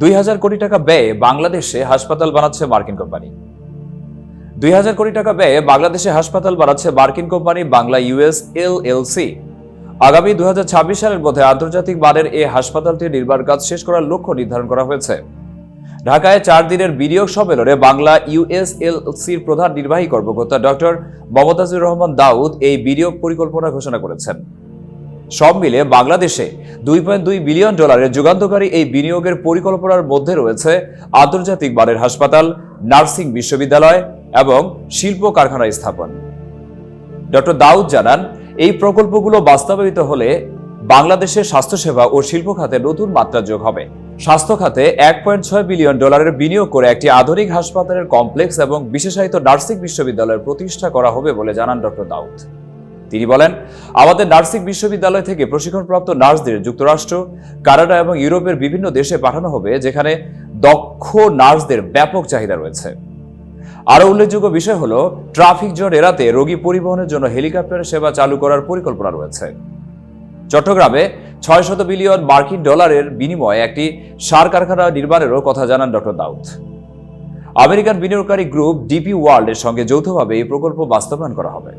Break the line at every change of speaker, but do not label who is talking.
দুই হাজার কোটি টাকা ব্যয়ে বাংলাদেশে হাসপাতাল বানাচ্ছে মার্কিন কোম্পানি। দুই হাজার কোটি টাকা ব্যয়ে বাংলাদেশে হাসপাতাল বানাচ্ছে মার্কিন company Bangla US L L C. আগামী দুহাজার ছাব্বিশ সালের মধ্যে আন্তর্জাতিক মানের এই হাসপাতালটির নির্মাণ কাজ শেষ করার লক্ষ্য নির্ধারণ করা হয়েছে। ঢাকায় চার দিনের বিনিয়োগ সম্মেলনে বাংলা ইউএসএলসির প্রধান নির্বাহী কর্মকর্তা ডক্টর মমতাজুর রহমান দাউদ এই বিনিয়োগ পরিকল্পনা ঘোষণা করেছেন। সব মিলে বাংলাদেশে দুই পয়েন্ট দুই বিলিয়ন ডলারের যুগান্তকারী এই বিনিয়োগের পরিকল্পনার মধ্যে রয়েছে আন্তর্জাতিক মানের হাসপাতাল, নার্সিং বিশ্ববিদ্যালয় এবং শিল্প কারখানা স্থাপন। ডক্টর দাউদ জানান, এই প্রকল্পগুলো বাস্তবায়িত হলে বাংলাদেশের স্বাস্থ্যসেবা ও শিল্প খাতে নতুন মাত্রা যোগ হবে। স্বাস্থ্য খাতে এক পয়েন্ট ছয় বিলিয়ন ডলারের বিনিয়োগ করে একটি আধুনিক হাসপাতালের কমপ্লেক্স এবং বিশেষায়িত নার্সিং বিশ্ববিদ্যালয়ের প্রতিষ্ঠা করা হবে বলে জানান ডক্টর দাউদ। তিনি বলেন, আমাদের নার্সিং বিশ্ববিদ্যালয় থেকে প্রশিক্ষণপ্রাপ্ত নার্সদের যুক্তরাষ্ট্র, কানাডা এবং ইউরোপের বিভিন্ন দেশে পাঠানো হবে, যেখানে দক্ষ নার্সদের ব্যাপক চাহিদা রয়েছে। আরও উল্লেখযোগ্য বিষয় হল, ট্রাফিক জট এড়াতে রোগী পরিবহনের জন্য হেলিকপ্টারের সেবা চালু করার পরিকল্পনা রয়েছে। চট্টগ্রামে ছয় শত বিলিয়ন মার্কিন ডলারের বিনিময়ে একটি সার কারখানা নির্মাণেরও কথা জানান ডক্টর দাউদ। আমেরিকান বিনিয়োগকারী গ্রুপ ডিপি ওয়ার্ল্ডের সঙ্গে যৌথভাবে এই প্রকল্প বাস্তবায়ন করা হবে।